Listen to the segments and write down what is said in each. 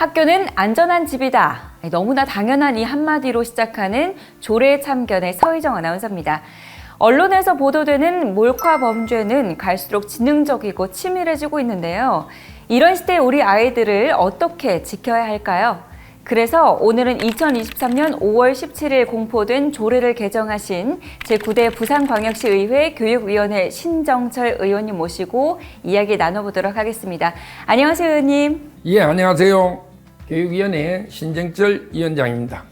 학교는 안전한 집이다. 너무나 당연한 이 한마디로 시작하는 조례 참견의 서희정 아나운서입니다. 언론에서 보도되는 몰카 범죄는 갈수록 지능적이고 치밀해지고 있는데요. 이런 시대에 우리 아이들을 어떻게 지켜야 할까요? 그래서 오늘은 2023년 5월 17일 공포된 조례를 개정하신 제9대 부산광역시의회 교육위원회 신정철 의원님 모시고 이야기 나눠보도록 하겠습니다. 안녕하세요, 의원님. 예, 안녕하세요. 교육위원회 신정철 위원장입니다.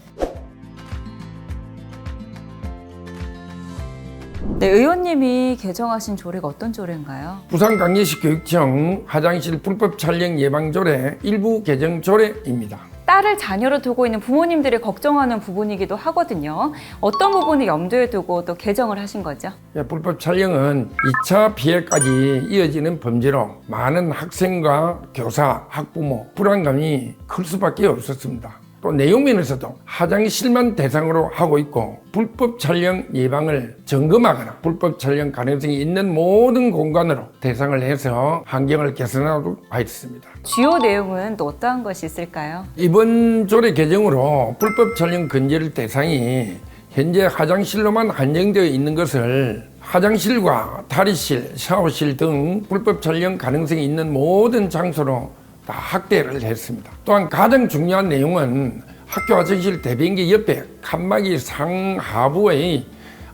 네, 의원님이 개정하신 조례가 어떤 조례인가요? 부산광역시 교육청 화장실 불법 촬영 예방 조례 일부 개정 조례입니다. 딸을 자녀로 두고 있는 부모님들이 걱정하는 부분이기도 하거든요. 어떤 부분을 염두에 두고 또 개정을 하신 거죠? 예, 불법 촬영은 2차 피해까지 이어지는 범죄로 많은 학생과 교사, 학부모 불안감이 클 수밖에 없었습니다. 또 내용 면에서도 화장실만 대상으로 하고 있고 불법 촬영 예방을 점검하거나 불법 촬영 가능성이 있는 모든 공간으로 대상을 해서 환경을 개선하도록 하였습니다. 주요 내용은 또 어떠한 것이 있을까요? 이번 조례 개정으로 불법 촬영 금지 대상이 현재 화장실로만 한정되어 있는 것을 화장실과 탈의실, 샤워실 등 불법 촬영 가능성이 있는 모든 장소로 다 확대를 했습니다. 또한 가장 중요한 내용은 학교 화장실 대변기 옆에 칸막이 상하부에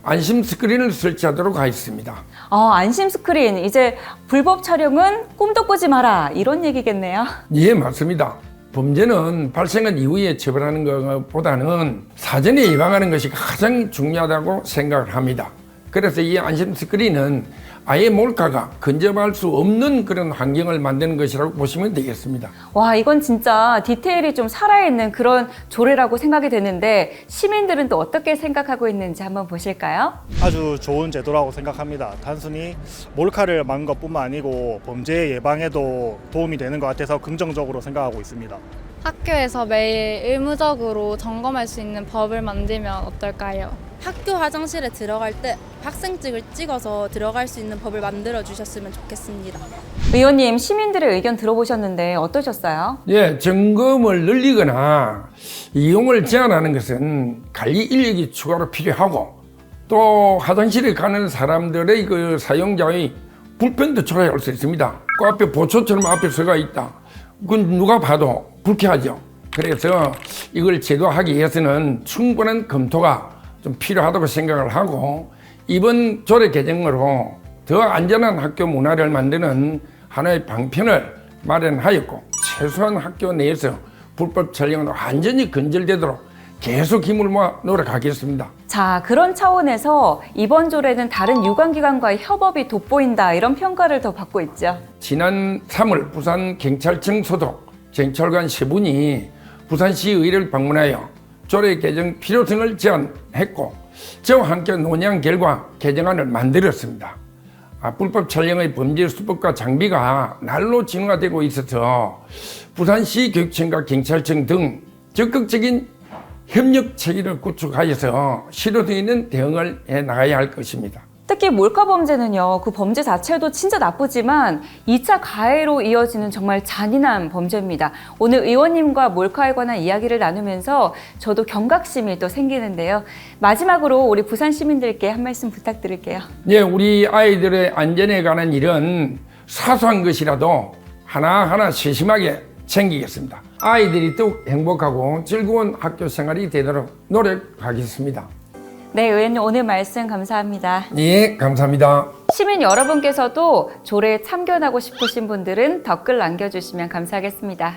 안심 스크린을 설치하도록 하였습니다. 어, 안심 스크린 이제 불법 촬영은 꿈도 꾸지 마라 이런 얘기겠네요. 예, 맞습니다. 범죄는 발생한 이후에 처벌하는 것보다는 사전에 예방하는 것이 가장 중요하다고 생각을 합니다. 그래서 이 안심 스크린은 아예 몰카가 근접할 수 없는 그런 환경을 만드는 것이라고 보시면 되겠습니다. 와 이건 진짜 디테일이 좀 살아있는 그런 조례라고 생각이 되는데 시민들은 또 어떻게 생각하고 있는지 한번 보실까요? 아주 좋은 제도라고 생각합니다. 단순히 몰카를 막는 것뿐만 아니고 범죄 예방에도 도움이 되는 것 같아서 긍정적으로 생각하고 있습니다. 학교에서 매일 의무적으로 점검할 수 있는 법을 만들면 어떨까요? 학교 화장실에 들어갈 때 학생증을 찍어서 들어갈 수 있는 법을 만들어 주셨으면 좋겠습니다. 의원님 시민들의 의견 들어보셨는데 어떠셨어요? 예, 점검을 늘리거나 이용을 제한하는 것은 관리 인력이 추가로 필요하고 또 화장실에 가는 사람들의 그 사용자의 불편도 초래할 수 있습니다. 그 앞에 보초처럼 앞에 서가 있다. 그건 누가 봐도 불쾌하죠. 그래서 이걸 제도하기 위해서는 충분한 검토가 좀 필요하다고 생각을 하고 이번 조례 개정으로 더 안전한 학교 문화를 만드는 하나의 방편을 마련하였고 최소한 학교 내에서 불법 촬영은 완전히 근절되도록 계속 힘을 모아 노력하겠습니다. 자 그런 차원에서 이번 조례는 다른 유관기관과의 협업이 돋보인다 이런 평가를 더 받고 있죠. 지난 3월 부산 경찰청 소속 경찰관 세 분이 부산시 의회를 방문하여 조례 개정 필요성을 제안했고 저와 함께 논의한 결과 개정안을 만들었습니다. 아, 불법 촬영의 범죄 수법과 장비가 날로 진화되고 있어서 부산시 교육청과 경찰청 등 적극적인 협력 체계를 구축하여서 실효성 있는 대응을 해 나가야 할 것입니다. 특히 몰카 범죄는요, 그 범죄 자체도 진짜 나쁘지만 2차 가해로 이어지는 정말 잔인한 범죄입니다. 오늘 의원님과 몰카에 관한 이야기를 나누면서 저도 경각심이 또 생기는데요. 마지막으로 우리 부산 시민들께 한 말씀 부탁드릴게요. 예, 우리 아이들의 안전에 관한 일은 사소한 것이라도 하나하나 세심하게 챙기겠습니다. 아이들이 더욱 행복하고 즐거운 학교 생활이 되도록 노력하겠습니다. 네, 의원님 오늘 말씀 감사합니다. 예, 감사합니다. 시민 여러분께서도 조례에 참견하고 싶으신 분들은 댓글 남겨주시면 감사하겠습니다.